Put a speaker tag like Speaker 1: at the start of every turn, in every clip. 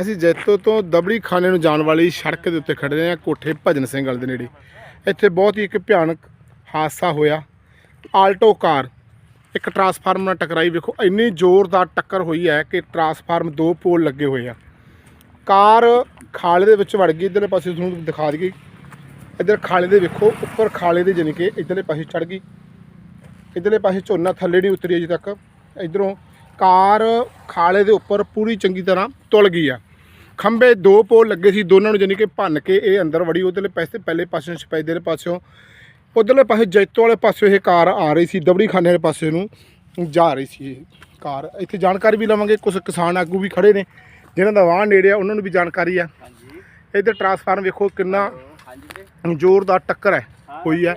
Speaker 1: ਅਸੀਂ ਜੈਤੋ ਤੋਂ ਦਬੜੀ ਖਾਨੇ ਨੂੰ ਜਾਣ ਵਾਲੀ ਸੜਕ ਦੇ ਉੱਤੇ ਖੜੇ ਹਾਂ, ਕੋਠੇ ਭਜਨ ਸਿੰਘ ਵਾਲੇ ਦੇ ਨੇੜੇ। ਇੱਥੇ ਬਹੁਤ ਹੀ ਇੱਕ ਭਿਆਨਕ ਹਾਦਸਾ ਹੋਇਆ। ਆਲਟੋ ਕਾਰ, ਇੱਕ ਟਰਾਂਸਫਾਰਮ ਨਾਲ ਟਕਰਾਈ। ਵੇਖੋ, ਇੰਨੀ ਜ਼ੋਰਦਾਰ ਟੱਕਰ ਹੋਈ ਹੈ ਕਿ ਟਰਾਂਸਫਾਰਮ ਦੋ ਪੋਲ ਲੱਗੇ ਹੋਏ ਆ। ਕਾਰ ਖਾਲੇ ਦੇ ਵਿੱਚ ਵੜ ਗਈ, ਇਧਰਲੇ ਪਾਸੇ ਤੁਹਾਨੂੰ ਦਿਖਾ ਦਈਏ। ਇੱਧਰ ਖਾਲੇ ਦੇ ਵੇਖੋ, ਉੱਪਰ ਖਾਲੇ ਦੇ ਜਾਣੀ ਕਿ ਇਧਰਲੇ ਪਾਸੇ ਚੜ ਗਈ। ਇਧਰਲੇ ਪਾਸੇ ਝੋਨਾ ਥੱਲੇ ਨਹੀਂ ਉਤਰੀ ਅਜੇ ਤੱਕ। ਇਧਰੋਂ ਕਾਰ ਖਾਲੇ ਦੇ ਉੱਪਰ ਪੂਰੀ ਚੰਗੀ ਤਰ੍ਹਾਂ ਤੁਲ ਗਈ ਆ। ਖੰਭੇ ਦੋ ਪੋਲ ਲੱਗੇ ਸੀ ਦੋਨਾਂ ਨੂੰ ਜਾਣੀ ਕਿ ਭੰਨ ਕੇ ਇਹ ਅੰਦਰ ਵੜੀ ਉਧਰਲੇ ਪਾਸੇ ਪਹਿਲੇ ਪਾਸਿਓਂ ਸਪੈਦੇ ਦੇ ਪਾਸਿਓਂ ਉਧਰਲੇ ਪਾਸੇ ਜੈਤੋ ਵਾਲੇ ਪਾਸਿਓਂ ਇਹ ਕਾਰ ਆ ਰਹੀ ਸੀ ਦਬੜੀ ਖਾਨੇ ਵਾਲੇ ਪਾਸੇ ਨੂੰ ਜਾ ਰਹੀ ਸੀ ਇਹ ਕਾਰ। ਇੱਥੇ ਜਾਣਕਾਰੀ ਵੀ ਲਵਾਂਗੇ ਕੁਝ ਕਿਸਾਨ ਆਗੂ ਵੀ ਖੜੇ ਨੇ ਜਿਨ੍ਹਾਂ ਦਾ ਵਾਹਨ ਨੇੜੇ ਆ ਉਹਨਾਂ ਨੂੰ ਵੀ ਜਾਣਕਾਰੀ ਆ। ਇੱਧਰ ਟਰਾਂਸਫਾਰਮ ਵੇਖੋ ਕਿੰਨਾ ਜ਼ੋਰਦਾਰ ਟੱਕਰ ਹੈ ਹੋਈ ਹੈ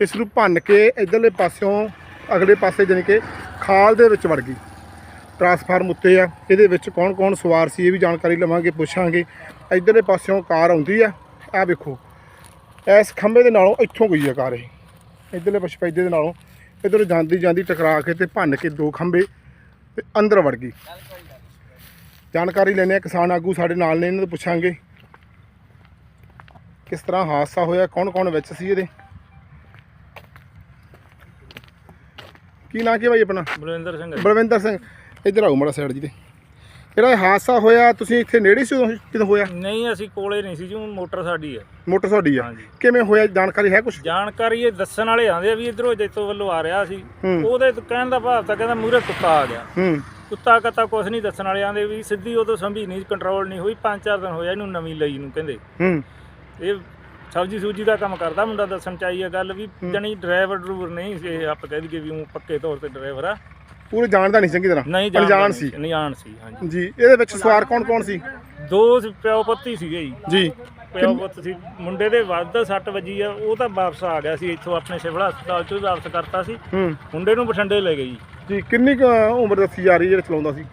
Speaker 1: ਇਸ ਨੂੰ ਭੰਨ ਕੇ ਇਧਰਲੇ ਪਾਸਿਓਂ ਅਗਲੇ ਪਾਸੇ ਜਾਣੀ ਕਿ ਖਾਲ ਦੇ ਵਿੱਚ ਵੜ ਗਈ। ਟਰਾਂਸਫਾਰਮ ਉੱਤੇ ਆ। ਇਹਦੇ ਵਿੱਚ ਕੌਣ ਕੌਣ ਸਵਾਰ ਸੀ ਇਹ ਵੀ ਜਾਣਕਾਰੀ ਲਵਾਂਗੇ ਪੁੱਛਾਂਗੇ। ਇਧਰਲੇ ਪਾਸਿਓਂ ਕਾਰ ਆਉਂਦੀ ਆ। ਆ ਵੇਖੋ। ਇਸ ਖੰਭੇ ਦੇ ਨਾਲੋਂ ਇੱਥੋਂ ਗਈ ਆ ਕਾਰ ਇਹ। ਇਧਰਲੇ ਪਛਪੈਦੇ ਦੇ ਨਾਲੋਂ ਇਧਰੋਂ ਜਾਂਦੀ ਜਾਂਦੀ ਟਕਰਾ ਕੇ ਤੇ ਭੰਨ ਕੇ ਦੋ ਖੰਭੇ ਤੇ ਅੰਦਰ ਵੜ ਗਈ। ਜਾਣਕਾਰੀ ਲੈਣੇ ਆ ਕਿਸਾਨ ਆਗੂ ਸਾਡੇ ਨਾਲ ਨੇ ਇਹਨਾਂ ਤੋਂ ਪੁੱਛਾਂਗੇ। ਕਿਸ ਤਰ੍ਹਾਂ ਹਾਦਸਾ ਹੋਇਆ? ਕੌਣ ਕੌਣ ਵਿੱਚ ਸੀ ਇਹਦੇ? ਕੀ ਨਾਂ ਕੀ ਭਾਈ ਆਪਣਾ?
Speaker 2: ਬਲਵਿੰਦਰ ਸਿੰਘ
Speaker 1: ਬਲਵਿੰਦਰ ਸਿੰਘ। ਇੱਧਰ ਆਓ ਮਾੜਾ ਸਾਈਡ ਜੀ ਤੇ। ਜਿਹੜਾ ਇਹ ਹਾਦਸਾ ਹੋਇਆ ਤੁਸੀਂ ਇੱਥੇ ਨੇੜੇ ਸੀ ਉਦੋਂ ਕਿਦੋਂ ਹੋਇਆ?
Speaker 2: ਨਹੀਂ ਅਸੀਂ ਕੋਲੇ ਨਹੀਂ ਸੀ ਜੀ ਊਂ ਮੋਟਰ ਸਾਡੀ ਹੈ
Speaker 1: ਮੋਟਰ ਤੁਹਾਡੀ ਆ।
Speaker 2: ਹਾਂਜੀ।
Speaker 1: ਕਿਵੇਂ ਹੋਇਆ ਜਾਣਕਾਰੀ ਹੈ ਕੁਝ
Speaker 2: ਜਾਣਕਾਰੀ ਇਹ ਦੱਸਣ ਵਾਲੇ ਆਂਦੇ ਆ ਵੀ ਇਧਰੋਂ ਜੈਤੋ ਵੱਲੋਂ ਆ ਰਿਹਾ ਸੀ।
Speaker 1: ਹੂੰ।
Speaker 2: ਉਹਦੇ ਤੋਂ ਕਹਿਣ ਦਾ ਭਾਵ ਤਾਂ ਕਹਿੰਦਾ ਮੂਰੇ ਕੁੱਤਾ ਆ ਗਿਆ।
Speaker 1: ਹੂੰ।
Speaker 2: ਕੁੱਤਾ ਕਤਾ ਕੁਛ ਨਹੀਂ ਦੱਸਣ ਵਾਲੇ ਆਂਦੇ ਵੀ ਸਿੱਧੀ ਉਦੋਂ ਸੰਭੀ ਨਹੀਂ ਕੰਟਰੋਲ ਨਹੀਂ ਹੋਈ ਪੰਜ ਚਾਰ ਦਿਨ ਹੋਇਆ ਇਹਨੂੰ ਨਵੀਂ ਲਈ ਨੂੰ ਕਹਿੰਦੇ।
Speaker 1: ਹੂੰ।
Speaker 2: ਇਹ ਸਬਜੀ ਸੂਜੀ ਦਾ ਕੰਮ ਕਰਦਾ ਮੁੰਡਾ ਦੱਸਣ ਚਾਹੀਏ ਆ ਗੱਲ ਵੀ ਜਣੀ ਡਰਾਈਵਰ ਡਰੂਵਰ ਨਹੀਂ ਸੀ ਇਹ ਆਪਾਂ ਕਹਿ ਦਈਏ ਵੀ ਉਹ ਪੱਕੇ ਤੌਰ ਤੇ ਡਰਾਈਵਰ ਆ।
Speaker 1: ਪੂਰੇ ਜਾਣਦਾ ਨਹੀਂ ਚੰਗੀ ਤਰ੍ਹਾਂ।
Speaker 2: ਨਹੀਂ
Speaker 1: ਅਣਜਾਣ ਸੀ।
Speaker 2: ਨਹੀਂ ਜਾਣ ਸੀ ਹਾਂਜੀ।
Speaker 1: ਜੀ ਇਹਦੇ ਵਿੱਚ ਸਵਾਰ ਕੌਣ ਕੌਣ ਸੀ?
Speaker 2: ਦੋ ਸੀ ਪਿਓ ਪੁੱਤੀ ਸੀਗੇ ਜੀ।
Speaker 1: ਜੀ।
Speaker 2: ਪਿਓ ਪੁੱਤ ਸੀ ਮੁੰਡੇ ਦੇ ਵੱਧ ਸੱਟ ਵੱਜੀ ਆ ਉਹ ਤਾਂ ਵਾਪਸ ਆ ਗਿਆ ਸੀ ਇੱਥੋਂ ਆਪਣੇ ਸਿਵਲ ਹਸਪਤਾਲ ਚੋਂ ਹੀ ਵਾਪਸ ਕਰਤਾ ਸੀ।
Speaker 1: ਹੂੰ।
Speaker 2: ਮੁੰਡੇ ਨੂੰ ਬਠਿੰਡੇ ਲੈ ਗਏ ਜੀ।
Speaker 1: ਜੀ ਕਿੰਨੀ ਕੁ ਉਮਰ ਦੱਸੀ ਜਾ ਰਹੀ ਹੈ ਜਿਹੜਾ ਚਲਾਉਂਦਾ ਸੀ?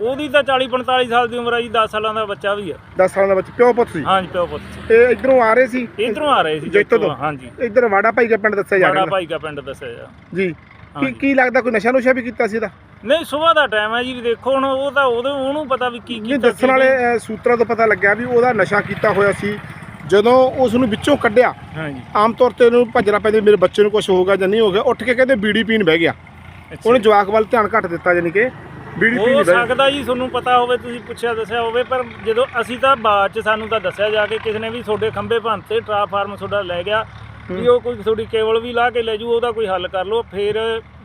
Speaker 2: ਉਹਦੀ ਤਾਂ 40 45 ਸਾਲ ਦੀ ਉਮਰ ਆ ਜੀ 10 ਸਾਲਾਂ ਦਾ ਬੱਚਾ ਵੀ ਆ।
Speaker 1: 10 ਸਾਲਾਂ ਦਾ ਬੱਚਾ ਪਿਓ ਪੁੱਤ ਸੀ?
Speaker 2: ਹਾਂਜੀ ਪਿਓ ਪੁੱਤ ਸੀ।
Speaker 1: ਇਹ ਇਧਰੋਂ ਆ ਰਹੇ ਸੀ?
Speaker 2: ਇਧਰੋਂ ਆ ਰਹੇ ਸੀ
Speaker 1: ਜੈਤੋ ਤੋਂ?
Speaker 2: ਹਾਂਜੀ।
Speaker 1: ਇੱਧਰ ਵਾੜਾ ਭਾਈ ਦਾ ਪਿੰਡ ਦੱਸਿਆ ਜਾ
Speaker 2: ਬੜਾ
Speaker 1: ਰਿਹਾ।
Speaker 2: ਭਾਈ ਦਾ ਪਿੰਡ ਦੱਸਿਆ ਜਾ
Speaker 1: ਜੀ। ਕੀ। ਕੀ ਲੱਗਦਾ ਕੋਈ ਨਸ਼ਾ ਨੁਸ਼ਾ ਵੀ ਕੀਤਾ ਸੀ ਇਹਦਾ?
Speaker 2: ਨਹੀਂ ਸਵੇਰ ਦਾ ਟਾਈਮ ਹੈ ਜੀ ਦੇਖੋ ਹੁਣ ਉਹ ਤਾਂ ਉਹਦੇ ਉਹਨੂੰ ਪਤਾ ਵੀ ਕੀ
Speaker 1: ਨਹੀਂ
Speaker 2: ਕੀਤਾ
Speaker 1: ਦੱਸਣ ਵਾਲੇ ਅ, ਸੂਤਰਾਂ ਤੋਂ ਪਤਾ ਲੱਗਿਆ ਵੀ ਉਹਦਾ ਨਸ਼ਾ ਕੀਤਾ ਹੋਇਆ ਸੀ। ਜਦੋਂ ਉਸ ਨੂੰ ਵਿੱਚੋਂ ਕੱਢਿਆ
Speaker 2: ਹਾਂਜੀ।
Speaker 1: ਆਮ ਤੌਰ ਤੇ ਉਹਨੂੰ ਭੱਜਣਾ ਪੈਂਦਾ ਵੀ ਮੇਰੇ ਬੱਚੇ ਨੂੰ ਕੁਝ ਹੋਊਗਾ ਜਾਂ ਨਹੀਂ ਹੋ ਗਿਆ ਉੱਠ ਕੇ ਕਹਿੰਦੇ ਬੀੜੀ ਪੀਣ ਬਹਿ ਗਿਆ। ਉਹਨੇ ਜਵਾਕ ਵੱਲ ਧਿਆਨ ਘੱਟ ਦਿੱਤਾ ਯਾਨੀ ਕਿ ਬੀੜੀ ਪੀਣ
Speaker 2: ਹੋ
Speaker 1: ਬਹਿ
Speaker 2: ਸਕਦਾ ਜੀ ਤੁਹਾਨੂੰ ਪਤਾ ਹੋਵੇ ਤੁਸੀਂ ਪੁੱਛਿਆ ਦੱਸਿਆ ਹੋਵੇ ਪਰ ਜਦੋਂ ਅਸੀਂ ਤਾਂ ਬਾਅਦ ਚ ਸਾਨੂੰ ਤਾਂ ਦੱਸਿਆ ਜਾ ਕੇ ਕਿਸੇ ਨੇ ਵੀ ਤੁਹਾਡੇ ਖੰਭੇ ਭੰਨਤੇ ਟਰਾਂਸਫਾਰਮ ਤੁਹਾਡਾ ਲੈ ਗਿਆ। ਵੀ ਉਹ ਕੋਈ ਤੁਹਾਡੀ ਕੇਬਲ ਵੀ ਲਾ ਕੇ ਲੈ ਜੂ ਉਹਦਾ ਕੋਈ ਹੱਲ ਕਰ ਲਓ। ਫਿਰ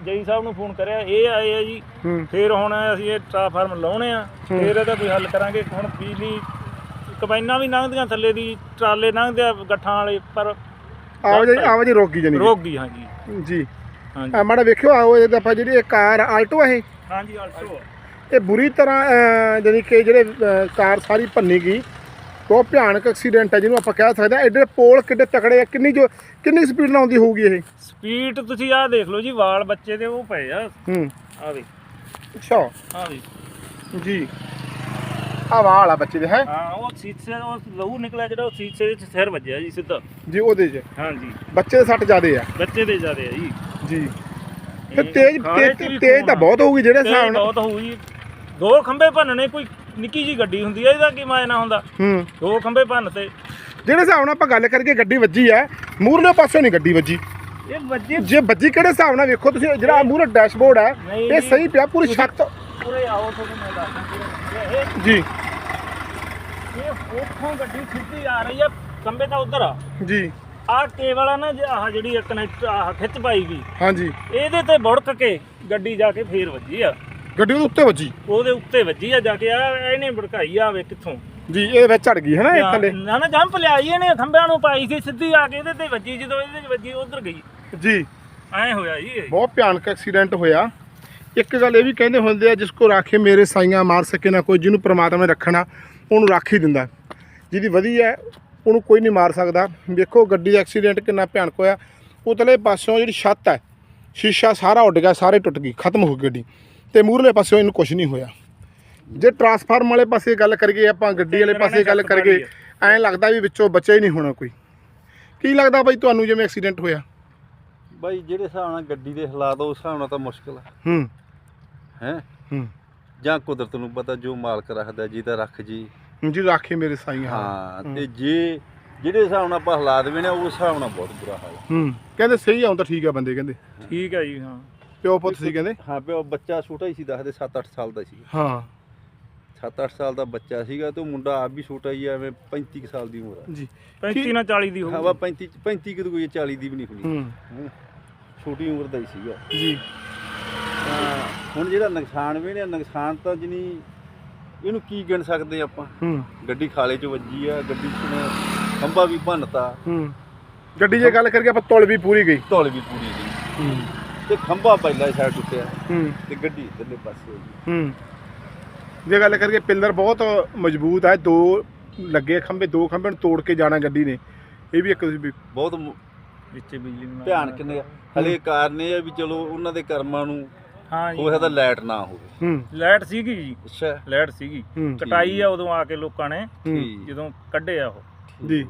Speaker 2: ਜਈ ਸਾਹਿਬ ਨੂੰ ਫੋਨ ਕਰਿਆ ਇਹ ਆਏ ਆ ਜੀ।
Speaker 1: ਹੂੰ।
Speaker 2: ਫਿਰ ਹੁਣ ਅਸੀਂ ਇਹ ਟਰਾਂਸਫਾਰਮ ਲਾਉਣੇ ਆ। ਫਿਰ ਇਹਦਾ ਕੋਈ ਹੱਲ ਕਰਾਂਗੇ। ਹੁਣ ਬਿਜਲੀ ਕਬਾਈਨਾਂ ਵੀ ਲੰਘਦੀਆਂ ਥੱਲੇ ਦੀ ਟਰਾਲੇ ਲੰਘਦੇ ਆ ਗੱਠਾਂ ਵਾਲੇ ਪਰ
Speaker 1: ਆਵਾਜ਼ ਆਵਾਜ਼ ਰੁਕ ਗਈ ਜਾਨੀ।
Speaker 2: ਰੋਕ ਗਈ ਹਾਂਜੀ।
Speaker 1: ਜੀ।
Speaker 2: ਹਾਂਜੀ।
Speaker 1: ਮਾੜਾ ਵੇਖਿਓ ਆਓ ਇਹਦੇ ਆਪਾਂ ਜਿਹੜੀ ਇਹ ਕਾਰ ਆਲਟੋ ਇਹ।
Speaker 2: ਹਾਂਜੀ ਆਲਟੋ
Speaker 1: ਇਹ ਬੁਰੀ ਤਰ੍ਹਾਂ ਜਾਣੀ ਕਿ ਜਿਹੜੇ ਕਾਰ ਸਾਰੀ ਭੰਨੀ ਗਈ। ਬਹੁਤ ਭਿਆਨਕ ਐਕਸੀਡੈਂਟ ਹੈ ਜਿਹਨੂੰ ਆਪਾਂ ਕਹਿ ਸਕਦੇ ਹਾਂ। ਐਡੇ ਪੋਲ ਕਿੱਡੇ ਤਕੜੇ ਆ ਕਿੰਨੀ ਜੋ ਕਿੰਨੀ ਸਪੀਡ ਨਾਲ ਆਉਂਦੀ ਹੋਊਗੀ ਇਹ?
Speaker 2: ਸਪੀਡ ਤੁਸੀਂ ਆਹ ਦੇਖ ਲਓ ਜੀ ਵਾਲ ਬੱਚੇ ਦੇ ਉਹ ਪਏ ਆ।
Speaker 1: ਹੂੰ।
Speaker 2: ਆ ਵੇ
Speaker 1: ਅੱਛਾ।
Speaker 2: ਆ ਵੇ
Speaker 1: ਜੀ। ਆ ਵਾਲਾ ਬੱਚੇ ਦੇ ਹੈ?
Speaker 2: ਹਾਂ ਉਹ ਸੀਸੇ ਉਹ ਲਹੂ ਨਿਕਲਿਆ ਜਿਹੜਾ ਉਹ ਸੀਸੇ ਵਿੱਚ ਸਿਰ ਵੱਜਿਆ ਜੀ ਸਿੱਧਾ।
Speaker 1: ਜੀ ਉਹਦੇ 'ਚ।
Speaker 2: ਹਾਂਜੀ
Speaker 1: ਬੱਚੇ ਦੇ ਸੱਟ ਜ਼ਿਆਦੇ ਆ।
Speaker 2: ਬੱਚੇ ਦੇ ਜ਼ਿਆਦੇ ਆ ਜੀ।
Speaker 1: ਜੀ। ਫਿਰ ਤੇਜ਼ ਤੇਜ਼
Speaker 2: ਵੀ
Speaker 1: ਤੇਜ਼
Speaker 2: ਖੂਨ
Speaker 1: ਤਾਂ
Speaker 2: ਆ।
Speaker 1: ਬਹੁਤ ਹੋਊਗੀ ਜਿਹੜੇ ਹਿਸਾਬ
Speaker 2: ਤੇਜ਼
Speaker 1: ਨਾਲ
Speaker 2: ਬਹੁਤ ਹੋਊ ਜੀ ਦੋ ਖੰਭੇ ਭੰਨਣੇ ਕੋਈ ਨਿੱਕੀ ਜੀ ਗੱਡੀ ਹੁੰਦੀ ਹੈ ਇਹਦਾ ਕੀ ਮਾਇਨਾ ਹੁੰਦਾ?
Speaker 1: ਹੂੰ।
Speaker 2: ਦੋ ਖੰਭੇ ਭੰਨ ਤੇ।
Speaker 1: ਜਿਹੜੇ ਹਿਸਾਬ ਨਾਲ ਆਪਾਂ ਗੱਲ ਕਰਕੇ ਗੱਡੀ ਵੱਜੀ ਹੈ ਮੂਰਲੇ ਪਾਸੇ ਨਹੀਂ ਗੱਡੀ ਵੱਜੀ।
Speaker 2: ਇਹ ਵੱਜੇ
Speaker 1: ਜੇ ਵੱਜੀ ਕਿਹੜੇ ਹਿਸਾਬ ਨਾਲ ਵੇਖੋ ਤੁਸੀਂ ਜਿਹੜਾ ਮੂਹਰੇ ਡੈਸ਼ਬੋਰਡ ਹੈ
Speaker 2: ਨਹੀਂ
Speaker 1: ਇਹ। ਸਹੀ ਪਿਆ ਪੂਰੀ ਛੱਤ।
Speaker 2: ਪੂਰੇ ਆਓ ਤੁਹਾਨੂੰ ਮੈਂ ਦੱਸਦਾ। ਇਹ
Speaker 1: ਜੀ।
Speaker 2: ਇਹ ਉੱਥੋਂ ਗੱਡੀ ਸਿੱਧੀ ਆ ਰਹੀ ਆ ਖੰਭੇ ਤਾਂ ਉਧਰ ਆ।
Speaker 1: ਜੀ।
Speaker 2: ਆਹ ਕੇਬਲ ਆ ਨਾ ਜੇ ਆਹ ਜਿਹੜੀ ਕਨੈਕਟ ਆਹ ਖਿੱਚ ਪਾਈ ਗਈ
Speaker 1: ਹਾਂਜੀ।
Speaker 2: ਇਹਦੇ ਤੇ ਬੁੜਕ ਕੇ ਗੱਡੀ ਜਾ ਕੇ ਫੇਰ ਵੱਜੀ ਆ।
Speaker 1: ਗੱਡੀ ਉਹਦੇ ਉੱਤੇ ਵੱਜੀ।
Speaker 2: ਉਹਦੇ ਉੱਤੇ ਵੱਜੀ ਆ ਜਾ ਕੇ ਆ ਇਹਨੇ ਭੜਕਾਈ ਆਵੇ ਕਿੱਥੋਂ?
Speaker 1: ਜੀ ਇਹ ਵਿੱਚ ਚੜ ਗਈ ਹੈ ਨਾ ਇਹ ਥੱਲੇ।
Speaker 2: ਨਾ ਨਾ ਜੰਪ ਲਿਆਈ ਇਹਨੇ ਖੰਭਿਆਂ ਨੂੰ ਪਾਈ ਸੀ ਸਿੱਧੀ ਆ ਕੇ ਇਹਦੇ ਤੇ ਵੱਜੀ ਜਦੋਂ ਇਹਦੇ 'ਚ ਵੱਜੀ ਉਧਰ ਗਈ।
Speaker 1: ਜੀ।
Speaker 2: ਐ ਹੋਇਆ ਜੀ ਇਹ।
Speaker 1: ਬਹੁਤ ਭਿਆਨਕ ਐਕਸੀਡੈਂਟ ਹੋਇਆ। ਇੱਕ ਗੱਲ ਇਹ ਵੀ ਕਹਿੰਦੇ ਹੁੰਦੇ ਆ ਜਿਸ ਕੋ ਰਾਖੇ ਮੇਰੇ ਸਾਈਆਂ ਮਾਰ ਸਕੇ ਨਾ ਕੋਈ ਜਿਹਨੂੰ ਪ੍ਰਮਾਤਮਾ ਨੇ ਰੱਖਣਾ ਉਹਨੂੰ ਰੱਖ ਦਿੰਦਾ। ਜਿਹਦੀ ਵਧੀਆ ਹੈ, ਉਹਨੂੰ ਕੋਈ ਨਹੀਂ ਮਾਰ ਸਕਦਾ। ਵੇਖੋ ਗੱਡੀ ਦਾ ਐਕਸੀਡੈਂਟ ਕਿੰਨਾ ਭਿਆਨਕ ਹੋਇਆ। ਉਤਲੇ ਪਾਸਿਓਂ ਜਿਹੜੀ ਛੱਤ ਹੈ ਸ਼ੀਸ਼ਾ ਸਾਰਾ ਉੱਡ ਗਿਆ ਸਾਰੇ ਟੁੱਟ ਗਈ ਖਤਮ ਹੋ ਗਈ ਗੱਡੀ। ਤੇ ਮੂਹਰਲੇ ਪਾਸਿਓਂ ਇਹਨੂੰ ਕੁਝ ਨਹੀਂ ਹੋਇਆ। ਜੇ ਟਰਾਂਸਫਾਰਮ ਵਾਲੇ ਪਾਸੇ ਗੱਲ ਕਰੀਏ ਆਪਾਂ ਗੱਡੀ ਵਾਲੇ ਪਾਸੇ ਗੱਲ ਕਰੀਏ ਐਂ ਲੱਗਦਾ ਵੀ ਵਿੱਚੋਂ ਬਚਿਆ ਹੀ ਨਹੀਂ ਹੋਣਾ ਕੋਈ। ਕੀ ਲੱਗਦਾ ਬਾਈ ਤੁਹਾਨੂੰ ਜਿਵੇਂ ਐਕਸੀਡੈਂਟ ਹੋਇਆ?
Speaker 3: ਬਾਈ ਜਿਹੜੇ ਹਿਸਾਬ ਨਾਲ ਗੱਡੀ ਦੇ ਹਾਲਾਤ ਉਸ ਹਿਸਾਬ ਨਾਲ ਤਾਂ ਮੁਸ਼ਕਲ ਹੈ
Speaker 1: ਹੂੰ।
Speaker 3: ਹੈ?
Speaker 1: ਹੂੰ।
Speaker 3: ਜਾਂ ਕੁਦਰਤ ਨੂੰ ਪਤਾ ਜੋ ਮਾਲਕ ਰੱਖਦਾ ਜੀ ਤਾਂ ਰੱਖ ਜੀ।
Speaker 1: ਜੀ ਰਾਖੇ ਮੇਰੇ ਸਾਈਂ ਹਾਂ।
Speaker 3: ਤੇ ਜੇ ਜਿਹੜੇ ਹਿਸਾਬ ਨਾਲ ਆਪਾਂ ਹਾਲਾਤ ਵੇਣੇ ਉਸ ਹਿਸਾਬ ਨਾਲ ਬਹੁਤ ਬੁਰਾ ਹਾਲ ਹੈ
Speaker 1: ਹੂੰ। ਕਹਿੰਦੇ ਸਹੀ ਆਉਂਦਾ ਠੀਕ ਆ ਬੰਦੇ ਕਹਿੰਦੇ।
Speaker 2: ਠੀਕ ਹੈ ਜੀ ਹਾਂ।
Speaker 1: ਪਿਓ ਪੁੱਤ ਸੀ ਕਹਿੰਦੇ?
Speaker 3: ਹਾਂ ਪਿਓ ਬੱਚਾ ਛੋਟਾ ਹੀ ਸੀ ਦੱਸਦੇ 7-8 ਸਾਲ ਦਾ ਸੀ।
Speaker 1: ਹਾਂ।
Speaker 3: 7-8 ਸਾਲ ਦਾ ਬੱਚਾ ਸੀਗਾ ਤੇ ਉਹ ਮੁੰਡਾ ਆਪ ਵੀ ਛੋਟਾ ਹੀ ਆ, ਐਵੇਂ 35 ਕੁ ਸਾਲ ਦੀ ਉਮਰ ਆ।
Speaker 1: ਜੀ।
Speaker 2: 35 ਨਾਲ 40 ਦੀ
Speaker 3: ਹਾਂ ਵਾ
Speaker 2: ਹੋਊਗੀ।
Speaker 3: 35 35 ਕਿ ਕੋਈ 40 ਦੀ ਵੀ ਨਹੀਂ ਹੋਣੀ
Speaker 1: ਹੂੰ।
Speaker 3: ਹੈਂ। ਛੋਟੀ ਉਮਰ ਦਾ ਹੀ ਸੀਗਾ।
Speaker 1: ਜੀ।
Speaker 3: ਤਾਂ ਹੁਣ ਜਿਹੜਾ ਨੁਕਸਾਨ ਵੀ ਨੇ ਨੁਕਸਾਨ ਤਾਂ ਜਨੀ ਇਹਨੂੰ ਕੀ ਗਿਣ ਸਕਦੇ ਆਪਾਂ?
Speaker 1: ਹੂੰ।
Speaker 3: ਗੱਡੀ ਖਾਲੇ 'ਚ ਵੱਜੀ ਆ ਗੱਡੀ 'ਚ ਨੇ ਖੰਭਾ ਵੀ ਭੰਨਤਾ।
Speaker 1: ਹੂੰ। ਗੱਡੀ ਜੇ ਗੱਲ ਕਰਕੇ ਆਪਾਂ ਤੁਲ ਵੀ ਪੂਰੀ ਗਈ।
Speaker 3: ਧੌਲ ਵੀ ਪੂਰੀ ਗਈ।
Speaker 1: ਹੂੰ।
Speaker 3: ਤੇ ਖੰਭਾ ਪਹਿਲਾਂ ਸਾਈਡ ਟੁੱਟਿਆ।
Speaker 1: ਹੂੰ।
Speaker 3: ਤੇ ਗੱਡੀ ਇਧਰਲੇ ਪਾਸੇ ਹੋ ਗਈ।
Speaker 1: ਹੂੰ। ਜੇ ਗੱਲ ਕਰਕੇ ਪਿੱਲਰ ਬਹੁਤ ਮਜ਼ਬੂਤ ਹੈ ਦੋ ਲੱਗੇ ਖੰਭੇ ਦੋ ਖੰਭੇ ਨੂੰ ਤੋੜ ਕੇ ਜਾਣਾ ਗੱਡੀ ਨੇ। ਇਹ ਵੀ ਇੱਕ ਵੀ-
Speaker 3: ਬਹੁਤ ਮ-
Speaker 2: ਵਿੱਚੇ ਬਿਜਲੀ ਨੂੰ
Speaker 3: ਧਿਆਨ ਕਿੰਨੇ ਹਲੇ ਕਾਰਨ ਇਹ ਆ ਵੀ ਚਲੋ ਉਹਨਾਂ ਦੇ ਕਰਮਾਂ ਨੂੰ
Speaker 2: ਹਾਂ
Speaker 3: ਹੋ ਸਕਦਾ ਲਾਈਟ ਨਾ ਹੋਵੇ।
Speaker 1: ਹੂੰ।
Speaker 2: ਲਾਈਟ ਸੀਗੀ ਜੀ।
Speaker 3: ਅੱਛਾ।
Speaker 2: ਲਾਈਟ ਸੀਗੀ।
Speaker 1: ਹੂੰ।
Speaker 2: ਕਟਾਈ ਆ ਉਦੋਂ ਆ ਕੇ ਲੋਕਾਂ ਨੇ
Speaker 1: ਹੂੰ।
Speaker 2: ਜਦੋਂ ਕੱਢਿਆ ਉਹ।
Speaker 1: ਜੀ।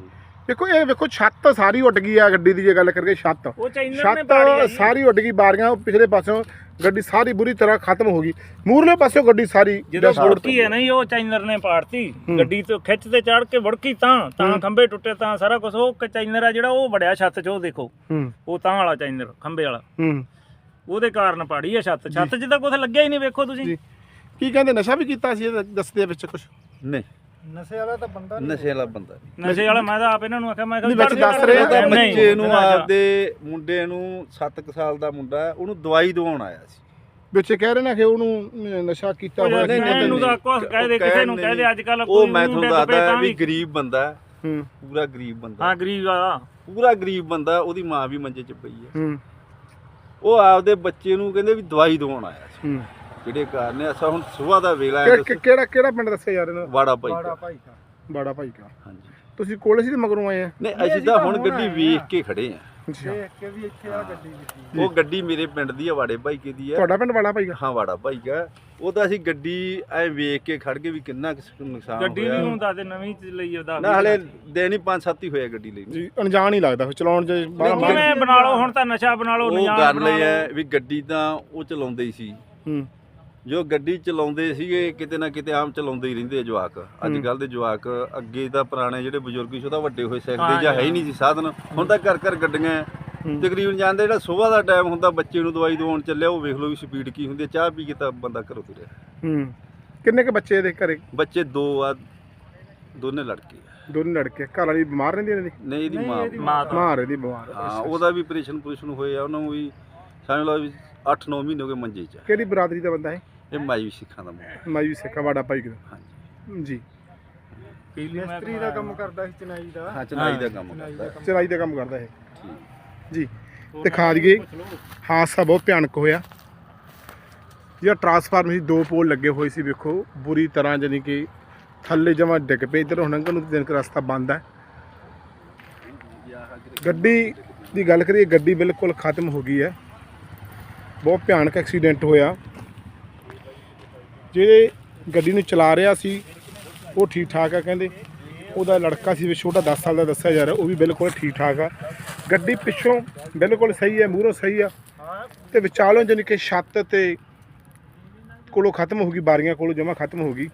Speaker 1: ਦੇਖੋ ਇਹ ਵੇਖੋ ਛੱਤ ਸਾਰੀ ਉੱਡ ਗਈ ਆ ਗੱਡੀ ਦੀ ਜੇ ਗੱਲ ਕਰਕੇ ਛੱਤ।
Speaker 2: ਉਹ ਚਾਈਨਰ ਨੇ ਪਾੜੀ ਆ
Speaker 1: ਛੱਤ ਸਾਰੀ ਉੱਡ ਗਈ ਬਾਰੀਆਂ ਪਿਛਲੇ ਪਾਸਿਓਂ ਗੱਡੀ ਸਾਰੀ ਬੁਰੀ ਤਰ੍ਹਾਂ ਖਤਮ ਹੋ ਗਈ। ਮੂਰਲੇ ਪਾਸਿਓਂ ਗੱਡੀ ਸਾਰੀ
Speaker 2: ਜਦੋਂ ਵੜਕੀ ਹੈ ਨਾ ਜੀ, ਉਹ ਚਾਈਨਰ ਨੇ ਪਾੜਤੀ। ਗੱਡੀ ਤੋਂ ਖਿੱਚ ਤੇ ਚੜ ਕੇ ਵੜਕੀ ਤਾਂ ਤਾਂ। ਖੰਭੇ ਟੁੱਟੇ ਤਾਂ ਸਾਰਾ ਕੁਝ ਉਹ ਕ- ਚਾਈਨਰ ਆ ਜਿਹੜਾ ਉਹ ਵੜਿਆ ਛੱਤ 'ਚ ਉਹ ਦੇਖੋ।
Speaker 1: ਹੂੰ।
Speaker 2: ਉਹ ਤਾਂ ਵਾਲਾ ਚਾਈਨਰ ਖੰਭੇ ਵਾਲਾ।
Speaker 1: ਹੂੰ।
Speaker 2: ਉਹਦੇ ਕਾਰਨ ਪਾੜੀ ਆ ਛੱਤ। ਛੱਤ 'ਚ ਤਾਂ ਕੁਝ ਲੱਗਿਆ ਹੀ ਨਹੀਂ ਵੇਖੋ ਤੁਸੀਂ।
Speaker 1: ਜੀ। ਕੀ ਕਹਿੰਦੇ ਨਸ਼ਾ ਵੀ ਕੀਤਾ ਸੀ ਦੱਸਦੇ ਵਿੱਚ ਕੁਝ
Speaker 3: ਨਹੀਂ।
Speaker 1: ਨਸ਼ੇ ਵਾਲਾ ਤਾਂ ਬੰਦਾ
Speaker 3: ਨਸ਼ੇ ਵਾਲਾ ਬੰਦਾ ਨਹੀਂ।
Speaker 2: ਨਸ਼ੇ ਵਾਲਾ ਮੈਂ ਤਾਂ ਆਪ ਇਹਨਾਂ ਨੂੰ ਆਖਿਆ ਮੈਂ
Speaker 1: ਨਹੀਂ, ਵਿੱਚ ਦੱਸ ਰਹੇ ਆ
Speaker 3: ਤਾਂ
Speaker 2: ਨਹੀਂ,
Speaker 3: ਬੱਚੇ ਨੂੰ ਆਪਦੇ ਮੁੰਡੇ ਨੂੰ 7 ਸਾਲ ਦਾ ਮੁੰਡਾ ਹੈ, ਉਹਨੂੰ ਦਵਾਈ ਦਵਾਉਣ ਆਇਆ ਸੀ।
Speaker 1: ਵਿੱਚ ਕਹਿ ਰਹੇ ਨੇ ਕਿ ਉਹਨੂੰ ਅਮ, ਨਸ਼ਾ ਕੀਤਾ ਹੋਇਆ
Speaker 2: ਨਹੀਂ, ਨਹੀਂ, ਇਹਨੂੰ ਤਾਂ ਕੁਛ ਕਹਿ ਦੇ, ਕਿਸੇ ਨੂੰ ਕਹਿ ਦੇ, ਅੱਜ ਕੱਲ੍ਹ ਕੋਈ
Speaker 3: ਉਹ ਮੈਂ ਤੁਹਾਨੂੰ ਦੱਸਦਾ ਵੀ
Speaker 2: ਵੀ-
Speaker 3: ਗਰੀਬ ਬੰਦਾ ਹੈ,
Speaker 1: ਹੂੰ।
Speaker 3: ਪੂਰਾ ਗਰੀਬ ਬੰਦਾ
Speaker 2: ਹਾਂ ਗਰੀਬ ਆ।
Speaker 3: ਪੂਰਾ ਗਰੀਬ ਬੰਦਾ ਉਹਦੀ ਮਾਂ ਵੀ ਮੰਜੇ 'ਚ ਪਈ ਹੈ।
Speaker 1: ਹੂੰ।
Speaker 3: ਉਹ ਆਪਦੇ ਬੱਚੇ ਨੂੰ ਕਹਿੰਦੇ ਵੀ ਦਵਾਈ ਦਵਾਉਣ ਆਇਆ ਸੀ।
Speaker 1: ਹੂੰ।
Speaker 3: ਜਿਹੜੇ ਕਾਰਨ ਨੇ ਅਸਾਂ ਹੁਣ ਸਵੇਰ ਦਾ ਵੇਲਾ ਹੈ
Speaker 1: ਕਿ- ਕਿ- ਕਿਹੜਾ ਕਿਹੜਾ ਪਿੰਡ ਦੱਸਿਆ ਯਾਰ ਇਹਨਾਂ?
Speaker 3: ਵਾੜਾ ਭਾਈ ਦਾ।
Speaker 1: ਭਾਈ ਕਾ। ਬਾੜਾ ਭਾਈ ਕਾ।
Speaker 3: ਹਾਂਜੀ।
Speaker 1: ਤੁਸੀਂ ਕੋਲੇ ਸੀ ਤੇ ਮਗਰੋਂ ਆਏ ਆ?
Speaker 3: ਨਹੀਂ ਅਸੀਂ ਤਾਂ ਹੁਣ ਗੱਡੀ ਵੇਖ ਕੇ ਖੜੇ ਆ।
Speaker 1: ਅੱਛਾ।
Speaker 4: ਕੇ ਵੀ ਇੱਥੇ ਆ ਗੱਡੀ ਵਿੱਚ।
Speaker 3: ਉਹ ਗੱਡੀ ਮੇਰੇ ਪਿੰਡ ਦੀ ਆ ਵਾੜੇ ਭਾਈ ਕੇ ਦੀ ਆ।
Speaker 1: ਤੁਹਾਡਾ ਪਿੰਡ ਵਾਲਾ ਭਾਈ ਕਾ?
Speaker 3: ਹਾਂ ਵਾੜਾ ਭਾਈ ਕਾ। ਉਹ ਤਾਂ ਅਸੀਂ ਗੱਡੀ ਐ ਵੇਖ ਕੇ ਖੜ ਗਏ ਵੀ ਕਿੰਨਾ ਕੁ ਨੁਕਸਾਨ
Speaker 2: ਗੱਡੀ
Speaker 3: ਹੋਇਆ
Speaker 2: ਹੁਣ ਦੱਸ ਦੇ ਨਵੀਂ ਚ ਲਈ ਉਹਦਾ
Speaker 3: ਨਾ ਹਲੇ ਦਿਨ ਹੀ 5-7 ਹੀ ਹੋਇਆ ਗੱਡੀ ਲਈ।
Speaker 1: ਜੀ ਅਣਜਾਣ ਹੀ ਲੱਗਦਾ ਫਿਰ ਚਲਾਉਣ ਚ ਬਾਹਲਾ
Speaker 3: ਨਹੀਂ,
Speaker 2: ਕਿਵੇਂ ਬਣਾ ਲਓ ਹੁਣ ਤਾਂ ਨਸ਼ਾ ਬਣਾ ਲਓ
Speaker 3: ਉਹ ਗੱਲ
Speaker 2: ਬਣਾ
Speaker 3: ਇਹ
Speaker 2: ਲਓ।
Speaker 3: ਹੈ ਵੀ ਗੱਡੀ ਤਾਂ ਉਹ ਚਲਾਉਂਦੇ ਹੀ ਸੀ।
Speaker 1: ਹੂੰ।
Speaker 3: ਜੋ ਗੱਡੀ ਚਲਾਉਂਦੇ ਸੀਗੇ ਕਿਤੇ ਨਾ ਕਿਤੇ ਆਮ ਚਲਾਉਂਦੇ ਹੀ ਰਹਿੰਦੇ ਆ ਜਵਾਕ। ਅੱਜ ਕੱਲ ਦੇ ਜਵਾਕ ਅੱਗੇ ਤਾਂ ਪੁਰਾਣੇ ਜਿਹੜੇ ਬਜ਼ੁਰਗ ਸੀ ਉਹ ਤਾਂ ਵੱਡੇ ਹੋਏ ਸਿੱਖਦੇ ਜਾਂ ਹੈ ਹੀ ਨਹੀਂ ਸੀ ਸਾਧਨ। ਹੁਣ ਤਾਂ ਘਰ ਘਰ ਗੱਡੀਆਂ। ਤਕਰੀਬਨ ਜਾਂਦੇ ਜਿਹੜਾ ਸਵੇਰ ਦਾ ਟਾਈਮ ਹੁੰਦਾ ਬੱਚੇ ਨੂੰ ਦਵਾਈ ਦਵਾਉਣ ਚੱਲਿਆ ਉਹ ਵੇਖ ਲਓ ਵੀ ਸਪੀਡ ਕੀ ਹੁੰਦੀ ਹੈ ਚਾਹ ਪੀ ਕੇ ਤਾਂ ਬੰਦਾ ਘਰੋਂ ਤੁਰਿਆ।
Speaker 1: ਹੂੰ। ਕਿੰਨੇ ਕ ਬੱਚੇ ਇਹਦੇ ਘਰੇ?
Speaker 3: ਬੱਚੇ ਦੋ ਆ ਦੋਨੇ ਲੜਕੇ ਆ।
Speaker 1: ਦੋਨੇ ਲੜਕੇ। ਘਰ ਵਾਲੀ ਬਿਮਾਰ ਰਹਿੰਦੀ ਇਹਨਾਂ ਦੀ?
Speaker 3: ਨਹੀਂ ਇਹਦੀ ਮਾਂ
Speaker 2: ਮਾਂ
Speaker 1: ਮਾਂ ਰਹਿੰਦੀ ਬਿਮਾਰ।
Speaker 3: ਹਾਂ ਉਹਦਾ ਵੀ ਆਪਰੇਸ਼ਨ ਪੁਰੇਸ਼ਨ ਹੋਏ ਆ ਉਹਨਾਂ ਨੂੰ ਵੀ ਸਮਝ ਲਓ ਵੀ 8-9 ਮਹੀਨੇ ਹੋ ਗਏ ਮੰਜੇ 'ਚ।
Speaker 1: ਕਿਹੜੀ ਬਰਾਦਰੀ ਦਾ ਬੰਦਾ ਹੈ?
Speaker 3: ਇਹ ਮਾਈ ਸਿੱਖਾਂ ਦਾ ਮੁੰਡਾ।
Speaker 1: ਮਾਈ ਸਿੱਖਾ ਵਾੜਾ ਭਾਈ ਦਾ
Speaker 3: ਹਾਂਜੀ।
Speaker 1: ਜੀ।
Speaker 4: ਮਿਸਤਰੀ ਦਾ ਕੰਮ ਕਰਦਾ ਸੀ ਚਨਾਈ ਦਾ।
Speaker 3: ਹਾਂ ਚਨਾਈ ਦਾ ਕੰਮ ਕਰਦਾ।
Speaker 1: ਚਰਾਈ ਦਾ ਕੰਮ ਕਰਦਾ ਹੈ
Speaker 3: ਠੀਕ।
Speaker 1: ਜੀ। ਦਿਖਾ ਦਈਏ ਹਾਦਸਾ ਬਹੁਤ ਭਿਆਨਕ ਹੋਇਆ। ਜਿਹੜਾ ਟਰਾਂਸਫਾਰਮਰ ਸੀ ਦੋ ਪੋਲ ਲੱਗੇ ਹੋਏ ਸੀ ਵੇਖੋ ਬੁਰੀ ਤਰ੍ਹਾਂ ਜਾਨੀ ਕਿ ਥੱਲੇ ਜਮਾ ਡਿੱਗ ਪਏ ਇਧਰ ਹੁਣ ਅੰਕਲ ਨੂੰ ਦਿਨ ਦਾ ਰਸਤਾ ਬੰਦ ਹੈ ਗੱਡੀ ਦੀ ਗੱਲ ਕਰੀਏ ਗੱਡੀ ਬਿਲਕੁਲ ਖਤਮ ਹੋ ਗਈ ਹੈ। ਬਹੁਤ ਭਿਆਨਕ ਐਕਸੀਡੈਂਟ ਹੋਇਆ। ਜਿਹੜੇ ਗੱਡੀ ਨੂੰ ਚਲਾ ਰਿਹਾ ਸੀ, ਉਹ ਠੀਕ ਠਾਕ ਆ ਕਹਿੰਦੇ। ਉਹਦਾ ਲੜਕਾ ਸੀ, ਵੀ ਛੋਟਾ 10 ਸਾਲ ਦਾ ਦੱਸਿਆ ਜਾ ਰਿਹਾ, ਉਹ ਵੀ ਬਿਲਕੁਲ ਠੀਕ ਠਾਕ ਆ। ਗੱਡੀ ਪਿੱਛੋਂ ਬਿਲਕੁਲ ਸਹੀ ਹੈ ਮੂਹਰੋਂ ਸਹੀ ਆ। ਤੇ ਵਿਚਾਲੋਂ ਜਾਨੀ ਕਿ ਛੱਤ ਤੇ ਕੋਲੋਂ ਖਤਮ ਹੋ ਗਈ, ਬਾਰੀਆਂ ਕੋਲੋਂ ਜਮਾ ਖਤਮ ਹੋ ਗਈ।